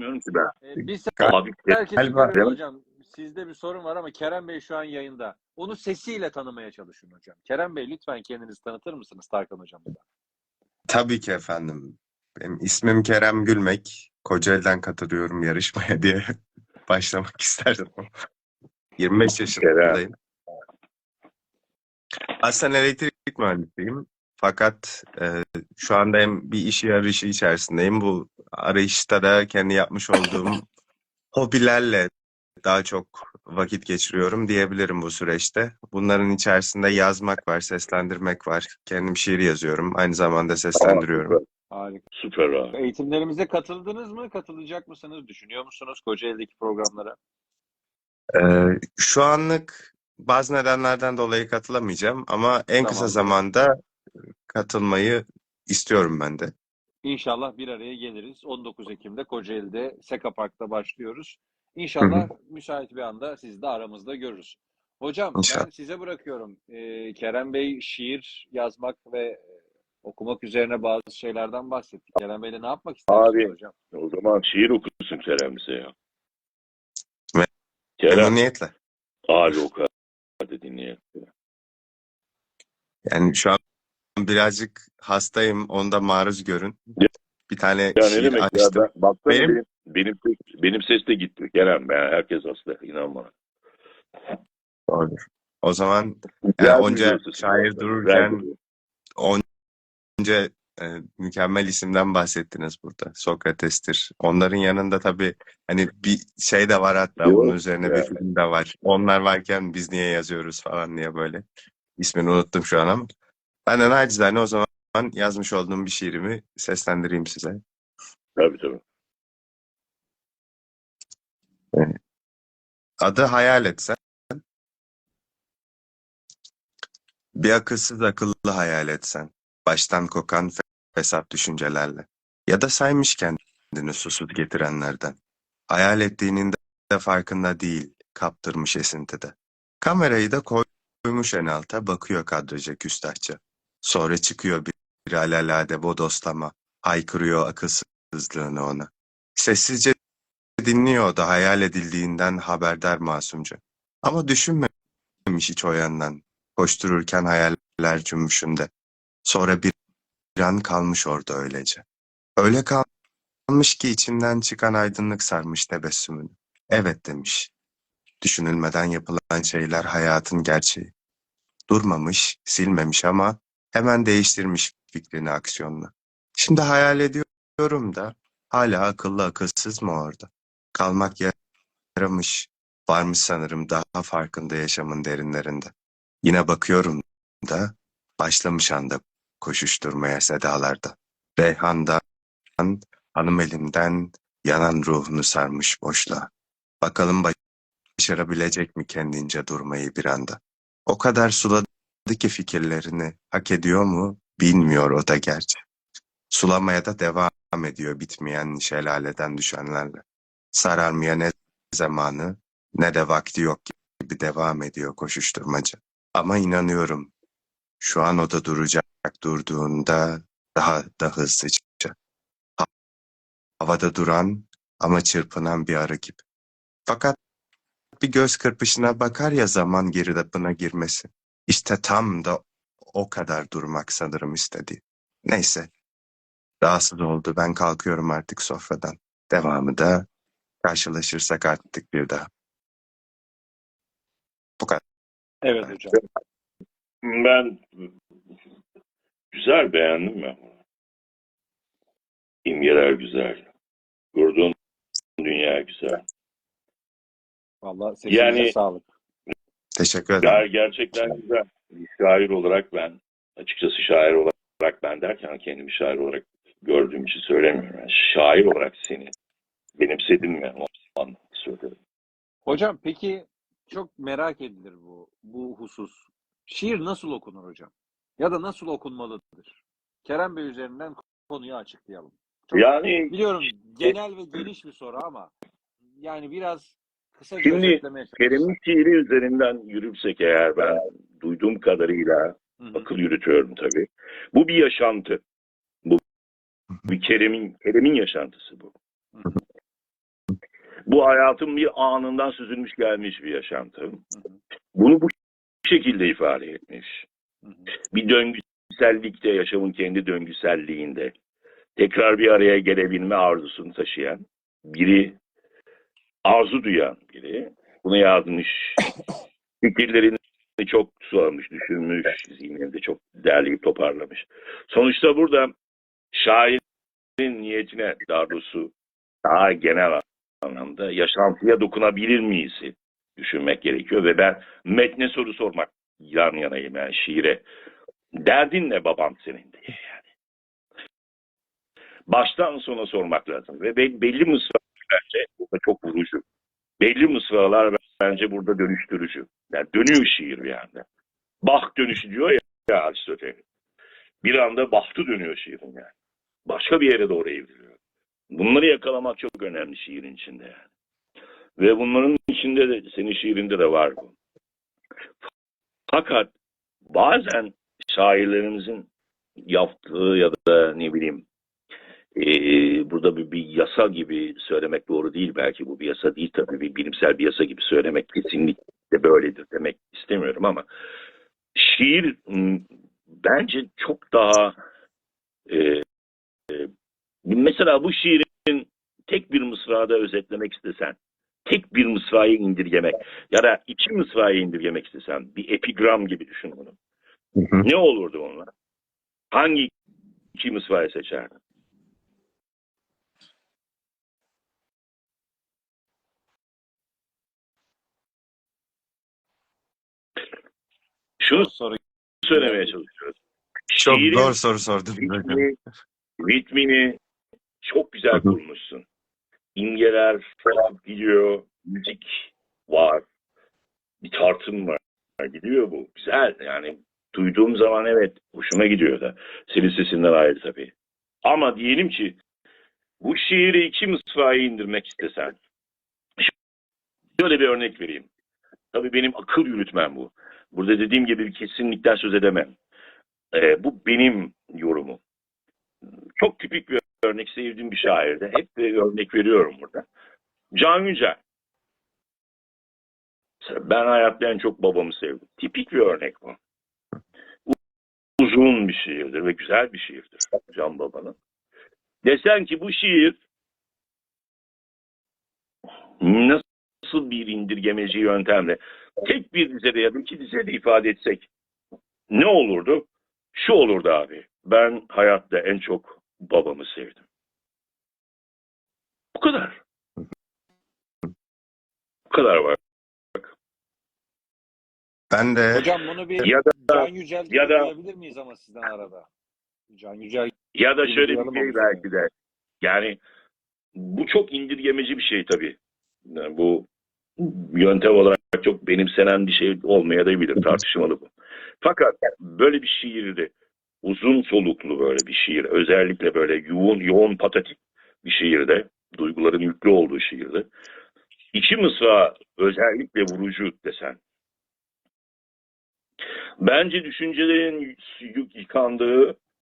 duymuyorum ki ben. Ee, biz Abi herkes hocam. Sizde bir sorun var ama Kerem Bey şu an yayında. Onu sesiyle tanımaya çalışın hocam. Kerem Bey lütfen kendinizi tanıtır mısınız Tarkan hocamıza? Tabii ki efendim. Benim ismim Kerem Gülmek. Kocaeli'den katılıyorum yarışmaya diye başlamak isterdim. 25 yaşındayım. Aslında elektrik mühendisiyim. Fakat e, şu anda hem bir iş arayışı içerisindeyim. Bu arayışta da kendi yapmış olduğum hobilerle daha çok vakit geçiriyorum diyebilirim bu süreçte. Bunların içerisinde yazmak var, seslendirmek var. Kendim şiir yazıyorum. Aynı zamanda seslendiriyorum. Harika. Süper abi. Eğitimlerimize katıldınız mı? Katılacak mısınız? Düşünüyor musunuz Kocaeli'deki programlara? Ee, şu anlık bazı nedenlerden dolayı katılamayacağım ama en kısa Tamam. zamanda katılmayı istiyorum ben de. İnşallah bir araya geliriz. 19 Ekim'de Kocaeli'de Seka Park'ta başlıyoruz. İnşallah müsait bir anda sizi de aramızda görürüz. Hocam İnşallah. ben size bırakıyorum. Ee, Kerem Bey şiir yazmak ve e, okumak üzerine bazı şeylerden bahsetti. Kerem Bey'le ne yapmak istersiniz Abi. hocam? O zaman şiir okusun Kerem bize ya. Ve- Kerem Memnuniyetle. abi o kadar dinleyelim. Yani şu an birazcık hastayım. Onu da maruz görün. Ya- Bir tane Ya ne şiir demek ya açtım. ben, baksana Benim- benim, benim, ses, benim ses de gitti Kerem. Ben, herkes hasta inan bana. O zaman Yani onca duyuyorsun. şair dururken- önce e, mükemmel isimden bahsettiniz burada. Sokrates'tir. Onların yanında tabii hani bir şey de var hatta Yok, bunun üzerine bir yani. film de var. Onlar varken biz niye yazıyoruz falan diye böyle. İsmini unuttum şu an ama. Ben de nacizane o zaman yazmış olduğum bir şiirimi seslendireyim size. Tabii tabii. Adı hayal etsen. Bir akılsız akıllı hayal etsen. Baştan kokan fe- fesat düşüncelerle. Ya da saymış kendini susuz getirenlerden. Hayal ettiğinin de farkında değil, kaptırmış esintide. Kamerayı da koymuş en alta, bakıyor kadraja küstahça. Sonra çıkıyor bir, alelade bodoslama, haykırıyor akılsızlığını ona. Sessizce dinliyor da hayal edildiğinden haberdar masumca. Ama düşünmemiş hiç o yandan. Koştururken hayaller cümbüşünde. Sonra bir an kalmış orada öylece. Öyle kalmış ki içinden çıkan aydınlık sarmış tebessümünü. Evet demiş. Düşünülmeden yapılan şeyler hayatın gerçeği. Durmamış, silmemiş ama hemen değiştirmiş fikrini aksiyonla. Şimdi hayal ediyorum da hala akıllı akılsız mı orada? Kalmak yaramış. Varmış sanırım daha farkında yaşamın derinlerinde. Yine bakıyorum da başlamış anda koşuşturmaya sedalarda. Reyhan'dan, hanım elimden yanan ruhunu sarmış boşluğa. Bakalım başarabilecek mi kendince durmayı bir anda. O kadar suladı ki fikirlerini hak ediyor mu bilmiyor o da gerçi. Sulamaya da devam ediyor bitmeyen şelaleden düşenlerle. Sararmaya ne zamanı ne de vakti yok gibi devam ediyor koşuşturmaca. Ama inanıyorum şu an o da duracak durduğunda daha da hızlıca. Ha- Havada duran ama çırpınan bir arı gibi. Fakat bir göz kırpışına bakar ya zaman girdabına girmesi. İşte tam da o kadar durmak sanırım istedi. Neyse. Rahatsız oldu. Ben kalkıyorum artık sofradan. Devamı da karşılaşırsak artık bir daha. Bu kadar. Evet hocam. Ben güzel beğendim ben. bunu. İmgeler güzel. Kurduğun dünya güzel. Vallahi Yani- sağlık. Teşekkür ederim. Ya gerçekten güzel. Şair olarak ben, açıkçası şair olarak ben derken kendimi şair olarak gördüğüm için söylemiyorum. Yani şair olarak seni benimsedim mi o anlamda söylerim. Hocam peki çok merak edilir bu bu husus. Şiir nasıl okunur hocam? Ya da nasıl okunmalıdır? Kerem Bey üzerinden konuyu açıklayalım. Çok- Yani Biliyorum genel ve geniş bir soru ama yani biraz kısaca Şimdi. Kerem'in şiiri üzerinden yürürsek eğer ben duyduğum kadarıyla Hı hı. akıl yürütüyorum tabii. Bu bir yaşantı. Bu bir Kerem'in Kerem'in yaşantısı bu. Hı hı. Bu hayatın bir anından süzülmüş gelmiş bir yaşantı. Hı hı. Bunu bu şekilde ifade etmiş. Hı hı. Bir döngüsellikte, yaşamın kendi döngüselliğinde tekrar bir araya gelebilme arzusunu taşıyan biri, arzu duyan biri, bunu yazmış, fikirlerini çok sormuş, düşünmüş, zihnini de çok derleyip toparlamış. Sonuçta burada şairin niyetine doğrusu daha genel anlamda yaşantıya dokunabilir miyiz düşünmek gerekiyor ve ben metne soru sormak yan yanayım yani şiire. Derdin ne babam senin diye yani. Baştan sona sormak lazım ve be- belli mısralar bence burada çok vurucu. Belli mısralar bence burada dönüştürücü. Yani dönüyor şiir bir anda. Bah dönüşü diyor ya, ya Aristoteles. Bir anda bahtı dönüyor şiirin yani. Başka bir yere doğru evriliyor. Bunları yakalamak çok önemli şiirin içinde yani. Ve bunların içinde de senin şiirinde de var bu. Fakat bazen şairlerimizin yaptığı ya da ne bileyim eee, burada bir, bir yasa gibi söylemek doğru değil belki bu bir yasa değil tabii bir bilimsel bir yasa gibi söylemek kesinlikle böyledir demek istemiyorum ama şiir bence çok daha eee, e, mesela bu şiirin tek bir mısrada özetlemek istesen tek bir mısrayı indirgemek ya da iki mısrayı indirgemek istesen bir epigram gibi düşün bunu. Ne olurdu onlar? Hangi iki mısrayı seçerdin? Şunu Soru söylemeye çalışıyoruz. Çok Şiirin zor soru sordun hocam. ritmini, ritmini çok güzel kurmuşsun. İmgeler falan gidiyor, müzik var, bir tartım var. Gidiyor bu. Güzel yani duyduğum zaman evet hoşuma gidiyor da. Senin sesinden ayrı tabii. Ama diyelim ki bu şiiri iki mısraya indirmek istesen. Şöyle bir örnek vereyim. Tabii benim akıl yürütmem bu. Burada dediğim gibi bir kesinlikten söz edemem. Ee, bu benim yorumum. Çok tipik bir örnek sevdiğim bir şairde. Hep bir örnek veriyorum burada. Can Yücel. Ben hayatta en çok babamı sevdim. Tipik bir örnek bu. Uzun bir şiirdir ve güzel bir şiirdir Can Baba'nın. Desen ki bu şiir nasıl bir indirgemeci yöntemle tek bir dizede ya da iki dizede ifade etsek ne olurdu? Şu olurdu abi. Ben hayatta en çok babamı sevdim. Bu kadar. Bu kadar var. Ben de Hocam bunu bir Ya da Can Yücel ya da- duyabilir miyiz ama sizden arada? Can Yücel Ya da şöyle bir şey belki de. Yani bu çok indirgemeci bir şey tabii. Yani bu yöntem olarak çok benimsenen bir şey olmayabilir. Tartışmalı bu. Fakat böyle bir şiirde uzun soluklu böyle bir şiir özellikle böyle yoğun yoğun patatik bir şiirde duyguların yüklü olduğu şiirde iki mısra özellikle vurucu desen bence düşüncelerin yık- yıkandığı